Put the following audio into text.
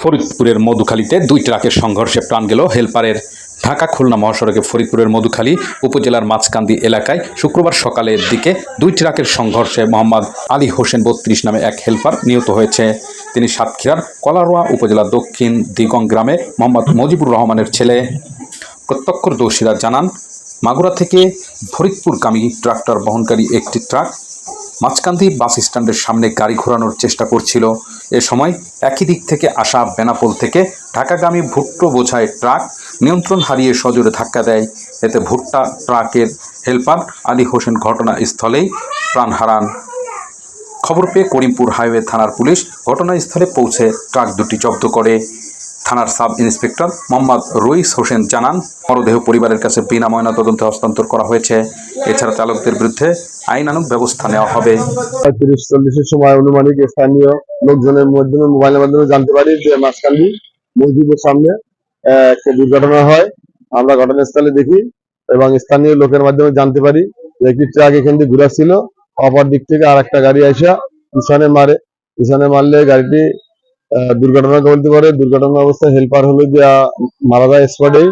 ফরিদপুরের মধুখালীতে দুই ট্রাকের সংঘর্ষে প্রাণ গেল হেলপারের ঢাকা খুলনা মহাসড়কে ফরিদপুরের মধুখালী উপজেলার মাঝকান্দি এলাকায় শুক্রবার সকালের দিকে দুই ট্রাকের সংঘর্ষে মোহাম্মদ আলী হোসেন বত্রিশ নামে এক হেলপার নিহত হয়েছে। তিনি সাতক্ষীরার কলারোয়া উপজেলার দক্ষিণ দিগং গ্রামে মোহাম্মদ মজিবুর রহমানের ছেলে। প্রত্যক্ষদর্শীরা জানান, মাগুরা থেকে ফরিদপুরগামী ট্রাক্টর বহনকারী একটি ট্রাক মাঝকান্দি বাস স্ট্যান্ডের সামনে গাড়ি ঘোরানোর চেষ্টা করছিল। এ সময় একই দিক থেকে আসা বেনাপোল থেকে ঢাকাগামী ভুট্টো বোঝায় ট্রাক নিয়ন্ত্রণ হারিয়ে সজোরে ধাক্কা দেয়। এতে ভুট্টা ট্রাকের হেলপার আলী হোসেন ঘটনাস্থলেই প্রাণ হারান। খবর পেয়ে করিমপুর হাইওয়ে থানার পুলিশ ঘটনাস্থলে পৌঁছে ট্রাক দুটি জব্দ করে। থানার সাব ইন্সপেক্টর মোহাম্মদ রুইস হোসেন জানান, মরদেহ পরিবারের কাছে বিনা ময়নাতদন্তে হস্তান্তর করা হয়েছে। এছাড়া চালকদের বিরুদ্ধে আইনানুগ ব্যবস্থা নেওয়া হবে। তিরিশ চল্লিশের সময় অনুমানিক স্থানীয় লোকজনের মাধ্যমে, মোবাইলের মাধ্যমে জানতে পারি যে মাঝখান্দি মসজিদের সামনে একটা দুর্ঘটনা হয়। আমরা ঘটনাস্থলে দেখি এবং স্থানীয় লোকের মাধ্যমে জানতে পারি যে একটি ট্রাক এখান দিয়ে ঘুরাচ্ছিল। অপর দিক থেকে আর একটা গাড়ি আসা পিছনে মারে, পিছনে মারলে গাড়িটি দুর্ঘটনা ঘটতে পারে দুর্ঘটনা অবস্থায় হেল্পার হলে যা মারা যায় স্পটেই